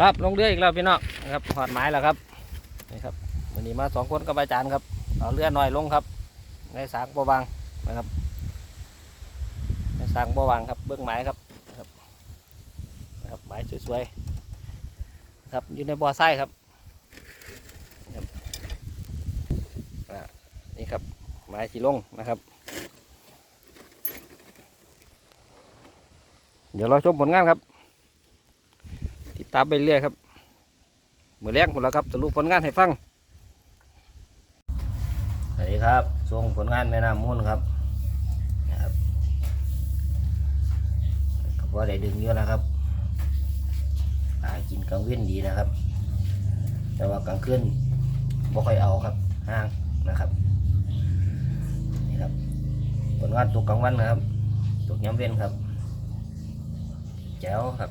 ครับลงเรืออีกแล้วพี่น้องนะครับหอดไม้แล้วครับนี่ครับวันนี้มาสองคนกับอาจารย์ครับเอาเรือหน่อยลงครับในสางบัวบางนะครับในสางบัวบางครับเบื้องไม้ครับนะครับนะครับไม้สวยๆครับอยู่ในบ่อทรายครับครับนี่ครับไม้สีลงนะครับ เดี๋ยวเราชมผลงานครับ ดตามไปเรื่อยครับมือแรกหมดแล้วครับสรุปผลงานให้ฟังสวัสดีครับส่งผลงานแม่น้ำมูลครับนะครับก็พอได้ดึงเยอะนะครับหากินกลางเว้นดีนะครับ แต่ว่ากลางคืนบ่ค่อยเอาครับห่างนะครับนี่ครับผลงานตกกลางวันนะครับตกย้ำเว้นครับแจ๋วครับ